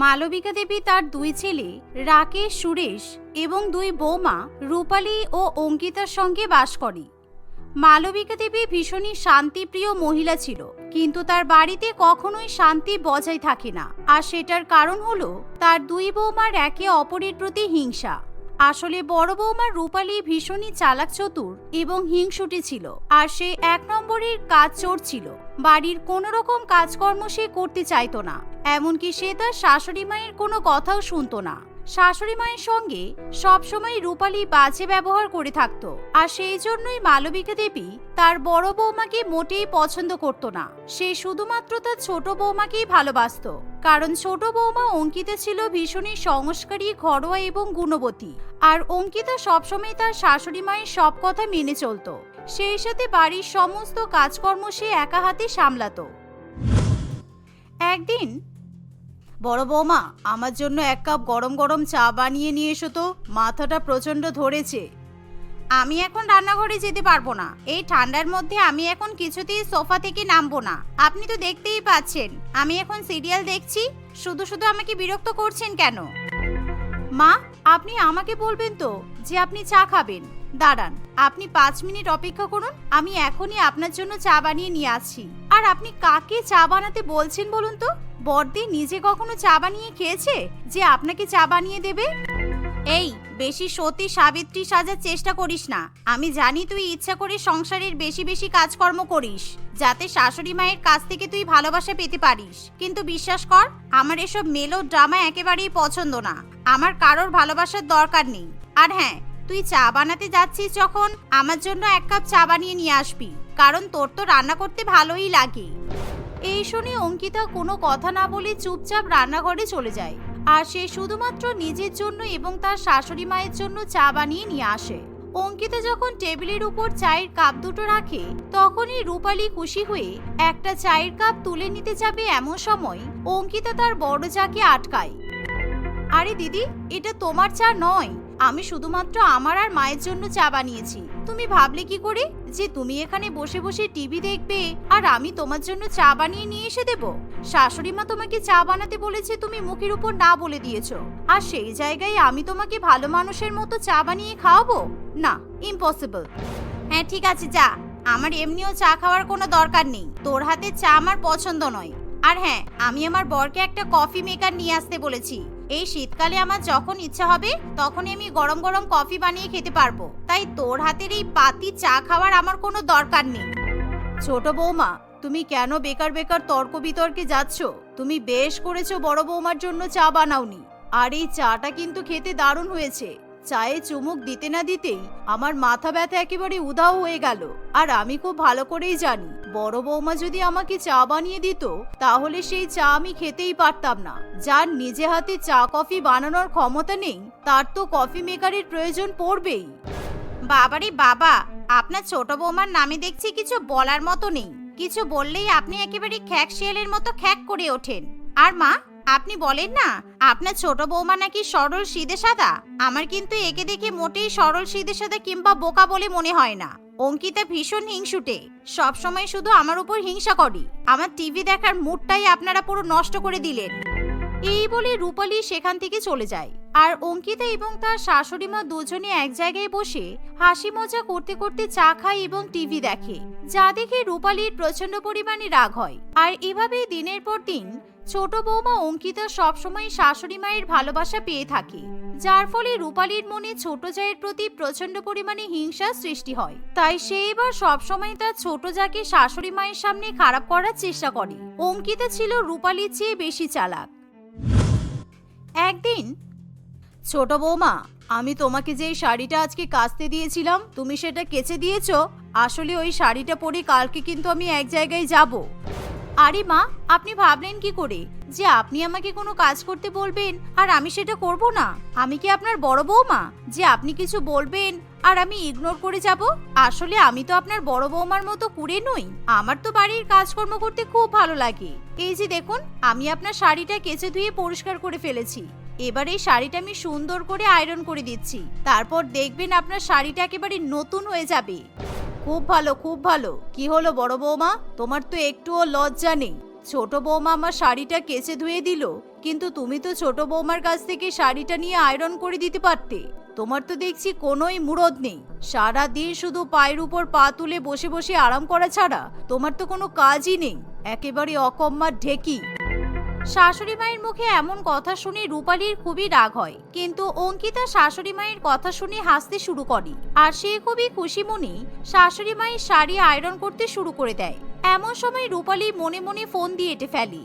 মালবিকা দেবী তার দুই ছেলে, রাকেশ, সুরেশ এবং দুই বৌমা রূপালী ও অঙ্কিতার সঙ্গে বাস করে। মালবিকা দেবী ভীষণই শান্তিপ্রিয় মহিলা ছিল, কিন্তু তার বাড়িতে কখনোই শান্তি বজায় থাকে না। আর সেটার কারণ হলো, তার দুই বৌমার একে অপরের প্রতি হিংসা। আসলে বড় বৌমা রূপালী ভীষণই চালাক চতুর এবং হিংসুটি ছিল, আর সে এক নম্বরের কাজ চোর ছিল। বাড়ির কোনো রকম কাজকর্ম সে করতে চাইতো না। এমনকি সে তার শাশুড়ি মায়ের কোনো কথাও শুনতো না। শাশুড়ি মায়ের সঙ্গে সবসময় রূপালী বাজে ব্যবহার করে থাকতো আর সেই জন্যই মালবিকা দেবী তার বড় বৌমাকে মোটেই পছন্দ করতো না। সে শুধুমাত্র তার ছোট বৌমাকেই ভালোবাসতো, কারণ ছোট বৌমা অঙ্কিতা ছিল ভীষণই সংস্কারী, ঘরোয়া এবং গুণবতী আর অঙ্কিতা সবসময় তার শাশুড়ি মায়ের সব কথা মেনে চলতো। সেই সাথে বাড়ির সমস্ত কাজকর্ম সে একা হাতে সামলাতো। একদিন বড় বৌমা, আমার জন্য এক কাপ গরম গরম চা বানিয়ে নিয়ে এসো তো, মাথাটা প্রচণ্ড ধরেছে। আমি এখন রান্নাঘরে যেতে পারব না। এই ঠান্ডার মধ্যে আমি এখন কিছুতেই সোফা থেকে নামবো না। আপনি তো দেখতেই পাচ্ছেন, আমি এখন সিরিয়াল দেখছি, শুধু শুধু আমাকে বিরক্ত করছেন কেন? মা, আপনি আমাকে বলবেন তো যে আপনি চা খাবেন। দাঁড়ান, আপনি পাঁচ মিনিট অপেক্ষা করুন, আমি এখনই আপনার জন্য চা বানিয়ে নিয়ে আসছি। আর আপনি কাকে চা বানাতে বলছেন বলুন তো? বর্দি নিজে কখনো চা বানিয়ে খেয়েছে যে আপনাকে চা বানিয়ে দেবে? এই, বেশি সতী সাবিত্রী সাজার চেষ্টা করিস না। আমি জানি তুই ইচ্ছা করে সংসারের বেশি বেশি কাজকর্ম করিস, যাতে শাশুড়ি মায়ের কাছ থেকে তুই ভালোবাসা পেতে পারিস। কিন্তু বিশ্বাস কর, আমার এসব মেলো ড্রামা একেবারেই পছন্দ না। আমার কারোর ভালোবাসার দরকার নেই। আর হ্যাঁ তুই চা বানাতে যাচ্ছিস যখন আমার জন্য এক কাপ চা বানিয়ে নিয়ে আসবি, কারণ তোর তো রান্না করতে ভালোই লাগে। এই শুনে অঙ্কিতা কোনো কথা না বলে চুপচাপ রান্নাঘরে চলে যায়। আর সে শুধুমাত্র নিজের জন্য এবং তার শাশুড়ি মায়ের জন্য চা বানিয়ে নিয়ে আসে। অঙ্কিতা যখন টেবিলের উপর চায়ের কাপ দুটো রাখে, তখনই রূপালী খুশি হয়ে একটা চায়ের কাপ তুলে নিতে যাবে এমন সময় অঙ্কিতা তার বড় চাকে আটকায়। আরে দিদি, এটা তোমার চা নয়। আমি শুধুমাত্র আমার আর মায়ের জন্য চা বানিয়েছি। তুমি ভাবলে কি করে যে তুমি এখানে বসে বসে টিভি দেখবে আর আমি তোমার জন্য চা বানিয়ে নিয়ে এসে দেব? শাশুড়ি মা তোমাকে চা বানাতে বলেছে, তুমি মুখের উপর না বলে দিয়েছ। আর সেই জায়গায় আমি তোমাকে ভালো মানুষের মতো চা বানিয়ে খাওয়াবো? না ইম্পসিবল হ্যাঁ ঠিক আছে, যা। আমার এমনিও চা খাওয়ার কোনো দরকার নেই। তোর হাতে চা আমার পছন্দ নয়। আর হ্যাঁ আমি আমার বরকে একটা কফি মেকার নিয়ে আসতে বলেছি। এই শীতকালে আমার যখন ইচ্ছা হবে, তখনই আমি গরম গরম কফি বানিয়ে খেতে পারব। তাই তোর হাতের এই পাতি চা খাওয়ার আমার কোনো দরকার নেই। ছোট বৌমা, তুমি কেন বেকার বেকার তর্ক বিতর্কে যাচ্ছ? তুমি বেশ করেছ বড় বৌমার জন্য চা বানাওনি। আর এই চাটা কিন্তু খেতে দারুণ হয়েছে। চায়ে চুমুক দিতে না দিতেই আমার মাথা ব্যথা একেবারে উধাও হয়ে গেল। আর আমি খুব ভালো করেই জানি, বড় বৌমা যদি আমাকে চা বানিয়ে দিত, তাহলে সেই চা আমি খেতেই পারতাম না। যার নিজে হাতে চা, কফি বানানোর ক্ষমতা নেই, তার তো কফি মেকারের প্রয়োজন পড়বেই। বাবারে বাবা, আপনার ছোট বৌমার নামে দেখছি কিছু বলার মতো নেই। কিছু বললেই আপনি একেবারে খ্যাক শিয়ালের মতো খ্যাক করে ওঠেন। আর মা? আপনি বলেন না, আপনার ছোট বৌমা নাকি সরল সিদে সাদা? আমার কিন্তু একে দেখে মোটেই সরল সিদে সাদা কিংবা বোকা বলে মনে হয় না। অঙ্কিতা ভীষণ হিংসুটে। সব সময় শুধু আমার উপর হিংসা করি। আমার টিভি দেখার মুডটাই আপনারা পুরো নষ্ট করে দিলেন। এই বলে রূপালী সেখান থেকে চলে যায়। আর অঙ্কিতা এবং তার শাশুড়ি মা দুজনে এক জায়গায় বসে হাসি মজা করতে করতে চা খায় এবং টিভি দেখে, যা দেখে রূপালীর প্রচণ্ড পরিমাণে রাগ হয়। আর এভাবেই দিনের পর দিন ছোট বৌমা অঙ্কিতা সবসময় শাশুড়ি মায়ের ভালোবাসা পেয়ে থাকে, যার ফলে রূপালীর মনে ছোট জায়ের প্রতি প্রচণ্ড পরিমাণে হিংসা সৃষ্টি হয়। তাই সে এবার সবসময় তার ছোট জাকে শাশুড়ি মায়ের সামনে খারাপ করার চেষ্টা করে। অঙ্কিতা ছিল রূপালীর চেয়ে বেশি চালাক। একদিন ছোট বৌমা, আমি তোমাকে যে শাড়িটা আজকে কাচতে দিয়েছিলাম, তুমি সেটা কেচে দিয়েছ? আসলে ওই শাড়িটা পরে কালকে কিন্তু আমি এক জায়গায় যাব। আরে মা, আপনি ভাবলেন কি করে? যে আপনি আমাকে কোনো কাজ করতে বলবেন, আর আমি সেটা করব না। আমি কি আপনার বড় বৌমা? যে আপনি কিছু বলবেন, আর আমি ইগনোর করে যাব? আসলে আমি তো আপনার বড় বৌমার মতো কুড়ে নই। আমার তো বাড়ির কাজকর্ম করতে খুব ভালো লাগে। এই যে দেখুন, আমি আপনার শাড়িটা কেচে ধুয়ে পরিষ্কার করে ফেলেছি। এবার এই শাড়িটা আমি সুন্দর করে আয়রন করে দিচ্ছি। তারপর দেখবেন আপনার শাড়িটা একেবারে নতুন হয়ে যাবে। খুব ভালো খুব ভালো। কি হলো বড় বৌমা? তোমার তো একটুও লজ্জা নেই। ছোট বৌমা আমার শাড়িটা কেচে ধুয়ে দিল, কিন্তু তুমি তো ছোট বৌমার কাছ থেকে শাড়িটা নিয়ে আয়রন করে দিতে পারতে। তোমার তো দেখছি কোনোই মুরদ নেই। সারা দিন শুধু পায়ের উপর পা তুলে বসে বসে আরাম করা ছাড়া তোমার তো কোনো কাজই নেই। একেবারে অকম্মার ঢেকি। শাশুড়ি মায়ের মুখে এমন কথা শুনে রূপালীর খুবই রাগ হয়। কিন্তু অঙ্কিতা শাশুড়ি মায়ের কথা শুনে হাসতে শুরু করে। আর সে খুবই খুশি মনে শাশুড়ি মায়ের শাড়ি আয়রন করতে শুরু করে দেয়। এমন সময় রূপালী মনে মনে ফোন দিয়ে এটে ফেলি।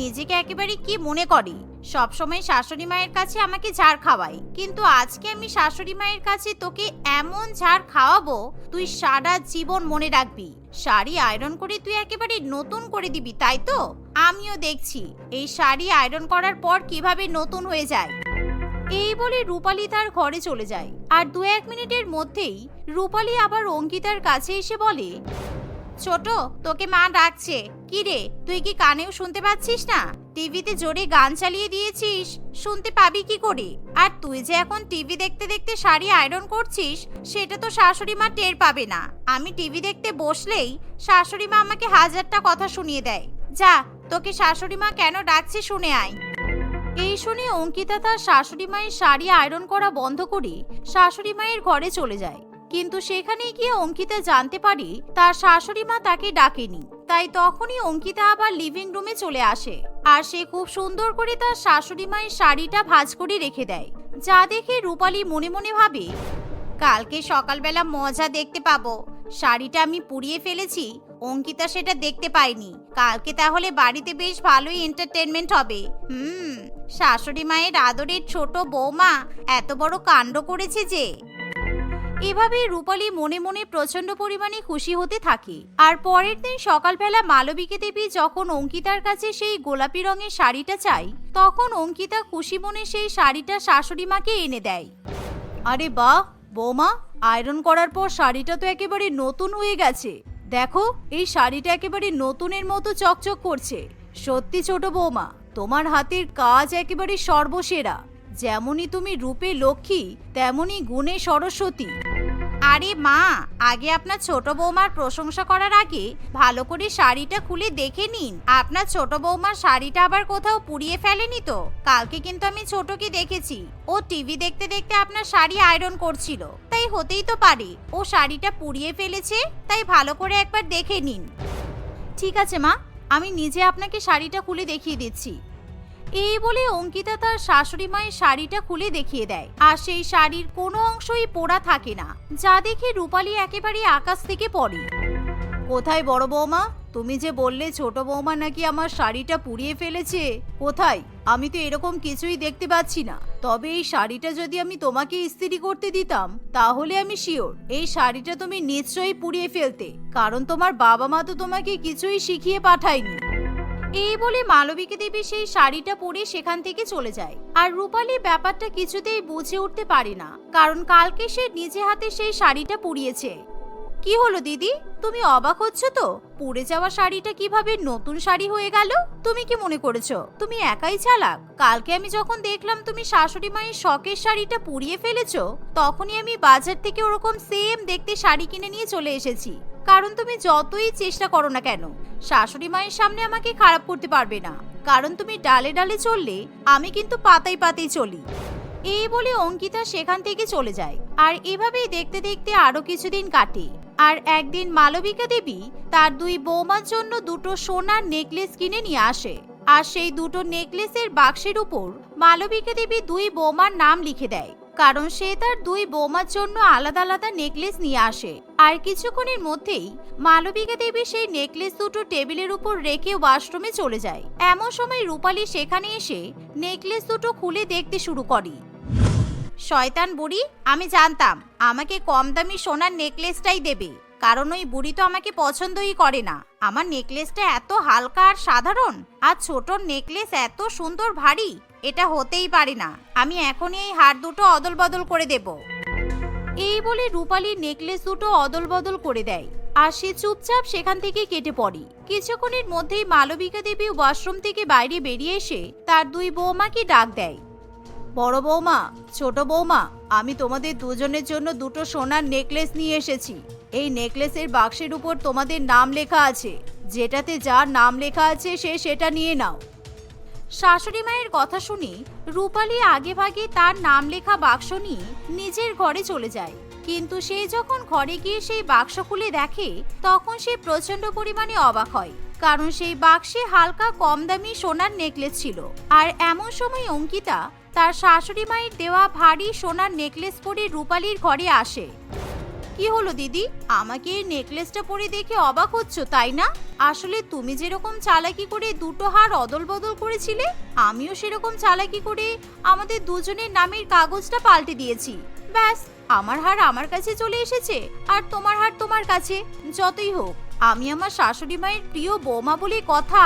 নিজেকে একেবারে কি মনে করে? সবসময় শাশুড়ি মায়ের কাছে আমাকে ঝাড় খাওয়াই। কিন্তু আজকে আমি শাশুড়ি মায়ের কাছে তোকে এমন ঝাড় খাওয়াবো, তুই সারা জীবন মনে রাখবি। শাড়ি আয়রন করে তুই একেবারে নতুন করে দিবি, তাই তো? আমিও দেখছি, এই শাড়ি আয়রন করার পর কীভাবে নতুন হয়ে যায়। এই বলে রূপালী তার ঘরে চলে যায়। আর দু এক মিনিটের মধ্যেই রূপালী আবার অঙ্কিতার কাছে এসে বলে ছোট, তোকে মা ডাকছে। কি রে, তুই কি কানেও শুনতে পাচ্ছিস না? টিভিতে জোরে গান চালিয়ে দিয়েছিস, শুনতে পাবি কি করে? আর তুই যে এখন টিভি দেখতে দেখতে শাড়ি আয়রন করছিস, সেটা তো শাশুড়ি মা টের পাবে না। আমি টিভি দেখতে বসলেই শাশুড়ি মা আমাকে হাজারটা কথা শুনিয়ে দেয়। যা, তোকে শাশুড়ি মা কেন ডাকছে শুনে আয়। এই শুনে অঙ্কিতা তার শাশুড়ি মায়ের শাড়ি আয়রন করা বন্ধ করে শাশুড়ি মায়ের ঘরে চলে যায়। কিন্তু সেখানে গিয়ে অঙ্কিতা জানতে পারে, তার শাশুড়ি মা তাকে ডাকেনি। তাই তখনই অঙ্কিতা আবার লিভিং রুমে চলে আসে। আর সে খুব সুন্দর করে তার শাশুড়ি মায়ের শাড়িটা ভাঁজ করে রেখে দেয়। যা দেখে রূপালী মনে মনে ভাবে, কালকে সকালবেলা মজা দেখতে পাবো। শাড়িটা আমি পুড়িয়ে ফেলেছি, অঙ্কিতা সেটা দেখতে পায়নি। কালকে তাহলে বাড়িতে বেশ ভালোই এন্টারটেনমেন্ট হবে। হুম, শাশুড়ি মায়ের আদরের ছোট বৌমা, এত বড় কাণ্ড করেছে যে। এভাবে রূপালী মনে মনে প্রচণ্ড পরিমাণে খুশি হতে থাকে। আর পরের দিন সকালবেলা মালবিকা দেবী যখন অঙ্কিতার কাছে সেই গোলাপি রঙের শাড়িটা চাই তখন অঙ্কিতা খুশি মনে সেই শাড়িটা শাশুড়ি মাকে এনে দেয়। আরে বাহ, বৌমা, আয়রন করার পর শাড়িটা তো একেবারে নতুন হয়ে গেছে। দেখো, এই শাড়িটা একেবারে নতুনের মতো চকচক করছে। সত্যি ছোট বৌমা, তোমার হাতের কাজ একেবারে সর্বসেরা। যেমনই তুমি রূপে লক্ষ্মী, তেমনই গুণে সরস্বতী। আরে মা, আগে আপনার ছোট বৌমার প্রশংসা করার আগে ভালো করে শাড়িটা খুলে দেখে নিন। আপনার ছোট বৌমার শাড়িটা আবার কোথাও পুড়িয়ে ফেলেনি তো? কালকে কিন্তু আমি ছোটকে দেখেছি। ও টিভি দেখতে দেখতে আপনার শাড়ি আয়রন করছিল। তাই হতেই তো পারে। ও শাড়িটা পুড়িয়ে ফেলেছে, তাই ভালো করে একবার দেখে নিন। ঠিক আছে মা, আমি নিজে আপনাকে শাড়িটা খুলে দেখিয়ে দিচ্ছি। এই বলে অঙ্কিতা তার শাশুড়ি মায়ের শাড়িটা খুলে দেখিয়ে দেয়। আর সেই শাড়ির কোনো অংশই পোড়া থাকে না, যা দেখে রূপালী একেবারে আকাশ থেকে পড়ে। কোথায় বড় বৌমা? তুমি যে বললে ছোট বৌমা নাকি আমার শাড়িটা পুড়িয়ে ফেলেছে। কোথায়? আমি তো এরকম কিছুই দেখতে পাচ্ছি না। তবে এই শাড়িটা যদি আমি তোমাকে ইস্ত্রি করতে দিতাম, তাহলে আমি শিওর। এই শাড়িটা তুমি নিশ্চয়ই পুড়িয়ে ফেলতে, কারণ তোমার বাবা মা তো তোমাকে কিছুই শিখিয়ে পাঠায়নি। এই বলে মালবিকা দেবী সেই শাড়িটা পরে সেখান থেকে চলে যায়। আর রূপালী ব্যাপারটা কিছুতেই বুঝে উঠতে পারে না, কারণ কালকে সে নিজে হাতে সেই শাড়িটা পুড়িয়েছে কি হলো দিদি? তুমি অবাক হচ্ছ তো? পুড়ে যাওয়া শাড়িটা কীভাবে নতুন শাড়ি হয়ে গেল? তুমি কি মনে করেছ? তুমি একাই চালাক? কালকে আমি যখন দেখলাম তুমি শাশুড়ি মায়ের শখের শাড়িটা পুড়িয়ে ফেলেছো, তখনই আমি বাজার থেকে ওরকম সেম দেখতে শাড়ি কিনে নিয়ে চলে এসেছি। কারণ তুমি যতই চেষ্টা করো না কেন, শাশুড়ি মায়ের সামনে আমাকে খারাপ করতে পারবে না। কারণ তুমি ডালে ডালে চললে, আমি কিন্তু পাতাই পাতাই চলি। এই বলে অঙ্কিতা সেখান থেকে চলে যায়। আর এভাবেই দেখতে দেখতে আরও কিছুদিন কাটে। আর একদিন মালবিকা দেবী তার দুই বৌমার জন্য দুটো সোনার নেকলেস কিনে নিয়ে আসে। আর সেই দুটো নেকলেসের বাক্সের উপর মালবিকা দেবী দুই বৌমার নাম লিখে দেয়। কারণ সে তার দুই বৌমার জন্য আলাদা আলাদা নেকলেস নিয়ে আসে। আর কিছুক্ষণের মধ্যেই মালবিকা দেবী সেই নেকলেস দুটো টেবিলের উপর রেখে ওয়াশরুমে চলে যায়। এমন সময় রূপালী সেখানে এসে নেকলেস দুটো খুলে দেখতে শুরু করে। শয়তান বুড়ি, আমি জানতাম, আমাকে কম দামি সোনার নেকলেসটাই দেবে। কারণ ওই বুড়ি তো আমাকে পছন্দই করে না। আমার নেকলেসটা এত হালকা আর সাধারণ, আর ছোট নেকলেস এত সুন্দর ভারী এটা হতেই পারে না। আমি এখনই এই হার দুটো অদল বদল করে দেব। এই বলে রূপালি নেকলেস দুটো অদল বদল করে দেয়। আর সে চুপচাপ সেখান থেকে কেটে পড়ে। কিছুক্ষণের মধ্যেই মালবিকা দেবী ওয়াশরুম থেকে বাইরে বেরিয়ে এসে তার দুই বৌমাকে ডাক দেয়। বড় বৌমা, ছোট বৌমা, আমি তোমাদের দুজনের জন্য দুটো সোনার নেকলেস নিয়ে এসেছি। এই নেকলেসের বাক্সের উপর তোমাদের নাম লেখা আছে। যেটাতে যার নাম লেখা আছে সে সেটা নিয়ে নাও। শাশুড়ি মায়ের কথা শুনে রূপালী আগে ভাগে তার নাম লেখা বাক্স নিয়ে নিজের ঘরে চলে যায়। কিন্তু সে যখন ঘরে গিয়ে সেই বাক্স খুলে দেখে, তখন সে প্রচণ্ড পরিমাণে অবাক হয়, কারণ সেই বাক্সে হালকা কম দামি সোনার নেকলেস ছিল। আর এমন সময় অঙ্কিতা তার শাশুড়ি মায়ের দেওয়া ভারী সোনার নেকলেস পরে রূপালীর ঘরে আসে। কি হলো, দিদি? আমাকে এই নেকলেসটা পরে দেখে অবাক হচ্ছ, তাই না? আসলে তুমি যেরকম চালাকি করে দুটো হার অদল বদল করেছিলে, আমিও সেরকম চালাকি করে আমাদের দুজনের নামের কাগজটা পাল্টে দিয়েছি। ব্যাস, আমার হার আমার কাছে চলে এসেছে, আর তোমার হার তোমার কাছে। যতই হোক, আমি আমার শাশুড়ি মায়ের প্রিয় বৌমা বলে কথা।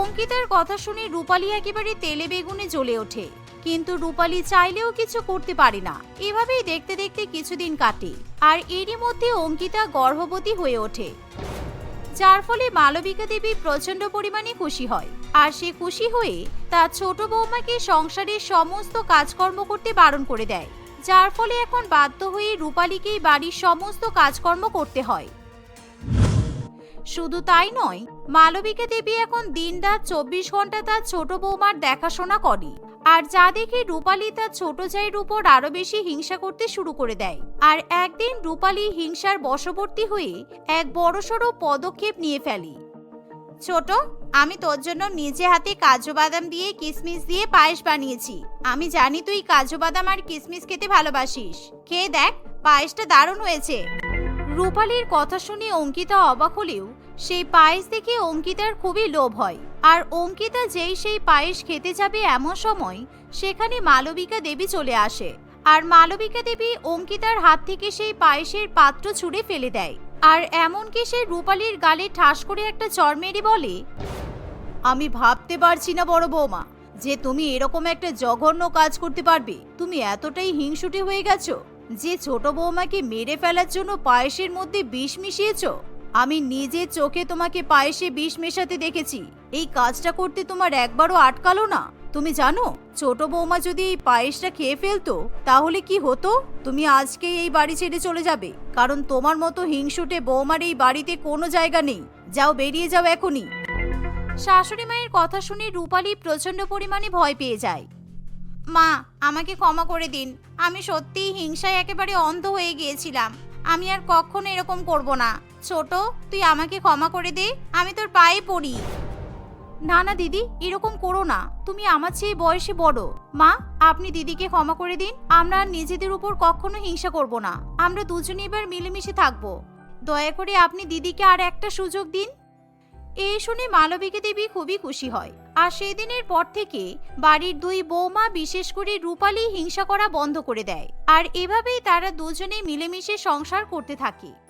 অঙ্কিতার কথা শুনে রূপালী একেবারে তেলে বেগুনে জ্বলে ওঠে। কিন্তু রূপালী চাইলেও কিছু করতে পারে না। এভাবেই দেখতে দেখতে কিছুদিন কাটে, আর এরই মধ্যে অঙ্কিতা গর্ভবতী হয়ে ওঠে। যার ফলে মালবিকা দেবী প্রচণ্ড পরিমাণে খুশি হয়, আর সে খুশি হয়ে তার ছোট বৌমাকে সংসারের সমস্ত কাজকর্ম করতে বারণ করে দেয়, যার ফলে এখন বাধ্য হয়ে রূপালীকেই বাড়ির সমস্ত কাজকর্ম করতে হয়। শুধু তাই নয়, মালবিকা দেবী এখন দিনরাত চব্বিশ ঘণ্টা তার ছোট বৌমার দেখাশোনা করে। আর যা দেখে রূপালী তার ছোট জায়ের উপর আরও বেশি হিংসা করতে শুরু করে দেয়। আর একদিন রূপালী হিংসার বশবর্তী হয়ে এক বড়সড় পদক্ষেপ নিয়ে ফেলে। ছোট, আমি তোর জন্য নিজে হাতে কাজু বাদাম দিয়ে কিশমিশ দিয়ে পায়েস বানিয়েছি। আমি জানি তুই কাজু বাদাম আর কিশমিশ খেতে ভালোবাসিস। খেয়ে দেখ, পায়েসটা দারুণ হয়েছে। রূপালীর কথা শুনে অঙ্কিতা অবাক হলেও সেই পায়েস দেখে অঙ্কিতার খুবই লোভ হয়। আর অঙ্কিতা যেই সেই পায়েস খেতে যাবে এমন সময় সেখানে মালবিকা দেবী চলে আসে। আর মালবিকা দেবী অঙ্কিতার হাত থেকে সেই পায়েসের পাত্র ছুঁড়ে ফেলে দেয়। আর এমনকি সে রূপালীর গালে ঠাস করে একটা চর মেরে বলে, আমি ভাবতে পারছি না বড় বৌমা, যে তুমি এরকম একটা জঘন্য কাজ করতে পারবে। তুমি এতটাই হিংসুটে হয়ে গেছো, যে ছোট বৌমাকে মেরে ফেলার জন্য পায়েসের মধ্যে বিষ মিশিয়েছো। আমি নিজে চোখে তোমাকে পায়েসে বিষ মেশাতে দেখেছি। এই কাজটা করতে তোমার একবারও আটকালো না। তুমি জানো, ছোট বৌমা যদি এই পায়েসটা খেয়ে ফেলতো, তাহলে কি হতো? তুমি আজকে এই বাড়ি ছেড়ে চলে যাবে। কারণ তোমার মতো হিংসুটে বৌমার এই বাড়িতে কোনো জায়গা নেই। যাও বেরিয়ে যাও এখনই। শাশুড়ি মায়ের কথা শুনে রূপালি প্রচণ্ড পরিমাণে ভয় পেয়ে যায়। মা, আমাকে ক্ষমা করে দিন। আমি সত্যিই হিংসায় একেবারে অন্ধ হয়ে গিয়েছিলাম। আমি আর কখনো এরকম করব না। ছোট, তুই আমাকে ক্ষমা করে দে, আমি তোর পায়ে পড়ি। না না, দিদি, এরকম করো না। তুমি আমার চেয়ে বয়সে বড়। মা, আপনি দিদিকে ক্ষমা করে দিন। আমরা আর নিজেদের উপর কখনো হিংসা করব না। আমরা দুজনে এবার মিলেমিশে থাকব। দয়া করে আপনি দিদিকে আর একটা সুযোগ দিন। এই শুনে মালবিকা দেবী খুবই খুশি হয়। আর সেদিনের পর থেকে বাড়ির দুই বৌমা বিশেষ করে রূপালী হিংসা করা বন্ধ করে দেয়। আর এভাবেই তারা দুজনে মিলেমিশে সংসার করতে থাকে।